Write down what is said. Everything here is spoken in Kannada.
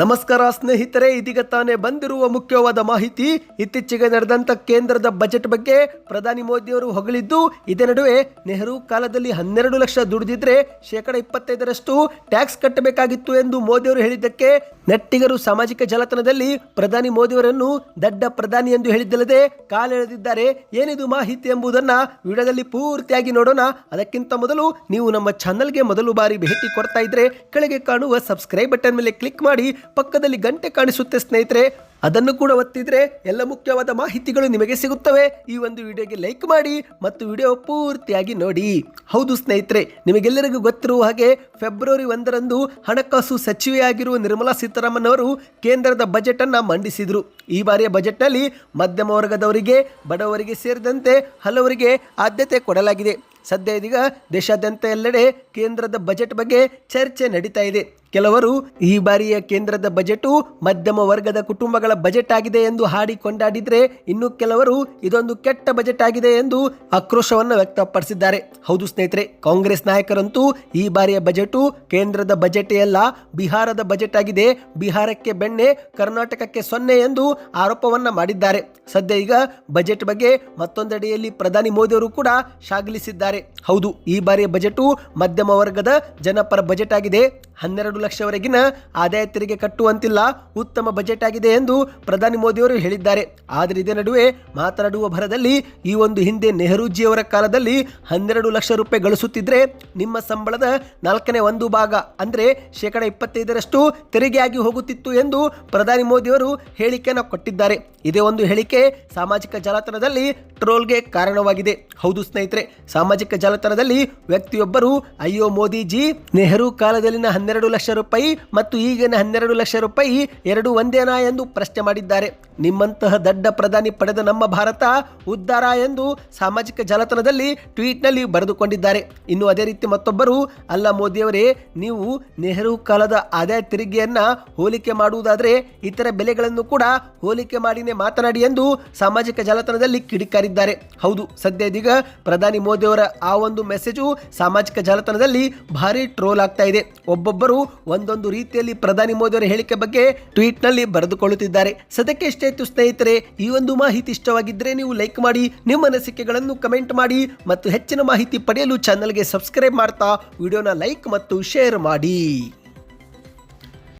ನಮಸ್ಕಾರ ಸ್ನೇಹಿತರೆ, ಇದೀಗ ತಾನೇ ಬಂದಿರುವ ಮುಖ್ಯವಾದ ಮಾಹಿತಿ. ಇತ್ತೀಚೆಗೆ ನಡೆದಂತ ಕೇಂದ್ರದ ಬಜೆಟ್ ಬಗ್ಗೆ ಪ್ರಧಾನಿ ಮೋದಿಯವರು ಹೊಗಳಿದ್ದು, ಇದೇ ನಡುವೆ ನೆಹರು ಕಾಲದಲ್ಲಿ ಹನ್ನೆರಡು ಲಕ್ಷ ದುಡಿದಿದ್ರೆ ಶೇಕಡ ಇಪ್ಪತ್ತೈದರಷ್ಟು ಟ್ಯಾಕ್ಸ್ ಕಟ್ಟಬೇಕಾಗಿತ್ತು ಎಂದು ಮೋದಿಯವರು ಹೇಳಿದ್ದಕ್ಕೆ ನೆಟ್ಟಿಗರು ಸಾಮಾಜಿಕ ಜಾಲತಾಣದಲ್ಲಿ ಪ್ರಧಾನಿ ಮೋದಿಯವರನ್ನು ದಡ್ಡ ಪ್ರಧಾನಿ ಎಂದು ಹೇಳಿದ್ದಲ್ಲದೆ ಕಾಲೆಳೆದಿದ್ದಾರೆ. ಏನಿದು ಮಾಹಿತಿ ಎಂಬುದನ್ನ ವಿಡಿಯೋದಲ್ಲಿ ಪೂರ್ತಿಯಾಗಿ ನೋಡೋಣ. ಅದಕ್ಕಿಂತ ಮೊದಲು ನೀವು ನಮ್ಮ ಚಾನಲ್ಗೆ ಮೊದಲು ಬಾರಿ ಭೇಟಿ ಕೊಡ್ತಾ ಇದ್ರೆ ಕೆಳಗೆ ಕಾಣುವ ಸಬ್ಸ್ಕ್ರೈಬ್ ಬಟನ್ ಮೇಲೆ ಕ್ಲಿಕ್ ಮಾಡಿ ಪಕ್ಕದಲ್ಲಿ ಗಂಟೆ ಕಾಣಿಸುತ್ತೆ ಸ್ನೇಹಿತರೆ, ಅದನ್ನು ಕೂಡ ಒತ್ತಿದ್ರೆ ಎಲ್ಲ ಮುಖ್ಯವಾದ ಮಾಹಿತಿಗಳು ನಿಮಗೆ ಸಿಗುತ್ತವೆ. ಈ ಒಂದು ವಿಡಿಯೋಗೆ ಲೈಕ್ ಮಾಡಿ ಮತ್ತು ವಿಡಿಯೋ ಪೂರ್ತಿಯಾಗಿ ನೋಡಿ. ಹೌದು ಸ್ನೇಹಿತರೆ, ನಿಮಗೆಲ್ಲರಿಗೂ ಗೊತ್ತಿರುವ ಹಾಗೆ ಫೆಬ್ರವರಿ ಒಂದರಂದು ಹಣಕಾಸು ಸಚಿವೆಯಾಗಿರುವ ನಿರ್ಮಲಾ ಸೀತಾರಾಮನ್ ಅವರು ಕೇಂದ್ರದ ಬಜೆಟ್ ಅನ್ನು ಮಂಡಿಸಿದರು. ಈ ಬಾರಿಯ ಬಜೆಟ್ನಲ್ಲಿ ಮಧ್ಯಮ ವರ್ಗದವರಿಗೆ, ಬಡವರಿಗೆ ಸೇರಿದಂತೆ ಹಲವರಿಗೆ ಆದ್ಯತೆ ಕೊಡಲಾಗಿದೆ. ಸದ್ಯ ಇದೀಗ ದೇಶಾದ್ಯಂತ ಎಲ್ಲೆಡೆ ಕೇಂದ್ರದ ಬಜೆಟ್ ಬಗ್ಗೆ ಚರ್ಚೆ ನಡೀತಾ ಇದೆ. ಕೆಲವರು ಈ ಬಾರಿಯ ಕೇಂದ್ರದ ಬಜೆಟು ಮಧ್ಯಮ ವರ್ಗದ ಕುಟುಂಬಗಳ ಬಜೆಟ್ ಆಗಿದೆ ಎಂದು ಹಾಡಿ ಕೊಂಡಾಡಿದ್ರೆ ಇನ್ನು ಕೆಲವರು ಇದೊಂದು ಕೆಟ್ಟ ಬಜೆಟ್ ಆಗಿದೆ ಎಂದು ಆಕ್ರೋಶವನ್ನು ವ್ಯಕ್ತಪಡಿಸಿದ್ದಾರೆ. ಹೌದು ಸ್ನೇಹಿತರೆ, ಕಾಂಗ್ರೆಸ್ ನಾಯಕರಂತೂ ಈ ಬಾರಿಯ ಬಜೆಟು ಕೇಂದ್ರದ ಬಜೆಟ್ ಎಲ್ಲ ಬಿಹಾರದ ಬಜೆಟ್ ಆಗಿದೆ. ಬಿಹಾರಕ್ಕೆ ಬೆಣ್ಣೆ, ಕರ್ನಾಟಕಕ್ಕೆ ಸೊನ್ನೆ ಎಂದು ಆರೋಪವನ್ನ ಮಾಡಿದ್ದಾರೆ. ಸದ್ಯ ಈಗ ಬಜೆಟ್ ಬಗ್ಗೆ ಮತ್ತೊಂದೆಡೆಯಲ್ಲಿ ಪ್ರಧಾನಿ ಮೋದಿಯವರು ಕೂಡ ಶಾಗಲಿಸಿದ್ದಾರೆ. ಹೌದು, ಈ ಬಾರಿಯ ಬಜೆಟು ಮಧ್ಯಮ ವರ್ಗದ ಜನಪರ ಬಜೆಟ್ ಆಗಿದೆ. ಹನ್ನೆರಡು ಲಕ್ಷವರೆಗಿನ ಆದಾಯ ತೆರಿಗೆ ಕಟ್ಟುವಂತಿಲ್ಲ ಉತ್ತಮ ಬಜೆಟ್ ಆಗಿದೆ ಎಂದು ಪ್ರಧಾನಿ ಮೋದಿಯವರು ಹೇಳಿದ್ದಾರೆ. ಆದರೆ ಇದೇ ನಡುವೆ ಮಾತನಾಡುವ ಭರದಲ್ಲಿ ಈ ಒಂದು ಹಿಂದೆ ನೆಹರೂಜಿಯವರ ಕಾಲದಲ್ಲಿ ಹನ್ನೆರಡು ಲಕ್ಷ ರೂಪಾಯಿ ಗಳಿಸುತ್ತಿದ್ರೆ ನಿಮ್ಮ ಸಂಬಳದ ನಾಲ್ಕನೇ ಒಂದು ಭಾಗ, ಅಂದರೆ ಶೇಕಡ ಇಪ್ಪತ್ತೈದರಷ್ಟು ತೆರಿಗೆಯಾಗಿ ಹೋಗುತ್ತಿತ್ತು ಎಂದು ಪ್ರಧಾನಿ ಮೋದಿಯವರು ಹೇಳಿಕೆಯನ್ನು ಕೊಟ್ಟಿದ್ದಾರೆ. ಇದೇ ಒಂದು ಹೇಳಿಕೆ ಸಾಮಾಜಿಕ ಜಾಲತಾಣದಲ್ಲಿ ಟ್ರೋಲ್ಗೆ ಕಾರಣವಾಗಿದೆ. ಹೌದು ಸ್ನೇಹಿತರೆ, ಸಾಮಾಜಿಕ ಜಾಲತಾಣದಲ್ಲಿ ವ್ಯಕ್ತಿಯೊಬ್ಬರು, ಅಯ್ಯೋ ಮೋದಿಜಿ, ನೆಹರು ಕಾಲದಲ್ಲಿನ ಹನ್ನೆರಡು ಲಕ್ಷ ರೂಪಾಯಿ ಮತ್ತು ಈಗಿನ ಹನ್ನೆರಡು ಲಕ್ಷ ರೂಪಾಯಿ ಎರಡು ಒಂದೇನಾ ಎಂದು ಪ್ರಶ್ನೆ ಮಾಡಿದ್ದಾರೆ. ನಿಮ್ಮಂತಹ ದಡ್ಡ ಪ್ರಧಾನಿ ಪಡೆದ ನಮ್ಮ ಭಾರತ ಉದ್ಧಾರ ಎಂದು ಸಾಮಾಜಿಕ ಜಾಲತಾಣದಲ್ಲಿ ಟ್ವೀಟ್ನಲ್ಲಿ ಬರೆದುಕೊಂಡಿದ್ದಾರೆ. ಇನ್ನು ಅದೇ ರೀತಿ ಮತ್ತೊಬ್ಬರು, ಅಲ್ಲ ಮೋದಿಯವರೇ, ನೀವು ನೆಹರು ಕಾಲದ ಆದಾಯ ತೆರಿಗೆಯನ್ನ ಹೋಲಿಕೆ ಮಾಡುವುದಾದರೆ ಇತರ ಬೆಲೆಗಳನ್ನು ಕೂಡ ಹೋಲಿಕೆ ಮಾಡಿನೇ ಮಾತನಾಡಿ ಎಂದು ಸಾಮಾಜಿಕ ಜಾಲತಾಣದಲ್ಲಿ ಕಿಡಿಕಾರಿದ್ದಾರೆ. ಹೌದು, ಸದ್ಯ ಇದೀಗ ಪ್ರಧಾನಿ ಮೋದಿಯವರ ಆ ಒಂದು ಮೆಸೇಜು ಸಾಮಾಜಿಕ ಜಾಲತಾಣದಲ್ಲಿ ಭಾರಿ ಟ್ರೋಲ್ ಆಗ್ತಾ ಇದೆ. ಒಬ್ಬೊಬ್ಬರು ಒಂದೊಂದು ರೀತಿಯಲ್ಲಿ ಪ್ರಧಾನಿ ಮೋದಿಯವರ ಹೇಳಿಕೆ ಬಗ್ಗೆ ಟ್ವೀಟ್ನಲ್ಲಿ ಬರೆದುಕೊಳ್ಳುತ್ತಿದ್ದಾರೆ. ಸದ್ಯಕ್ಕೆ ಇಷ್ಟೇ ಇತ್ತು ಸ್ನೇಹಿತರೆ, ಈ ಒಂದು ಮಾಹಿತಿ ಇಷ್ಟವಾಗಿದ್ದರೆ ನೀವು ಲೈಕ್ ಮಾಡಿ, ನಿಮ್ಮ ಅನಿಸಿಕೆಗಳನ್ನು ಕಮೆಂಟ್ ಮಾಡಿ ಮತ್ತು ಹೆಚ್ಚಿನ ಮಾಹಿತಿ ಪಡೆಯಲು ಚಾನಲ್ಗೆ ಸಬ್ಸ್ಕ್ರೈಬ್ ಮಾಡ್ತಾ, ವಿಡಿಯೋನ ಲೈಕ್ ಮತ್ತು ಶೇರ್ ಮಾಡಿ.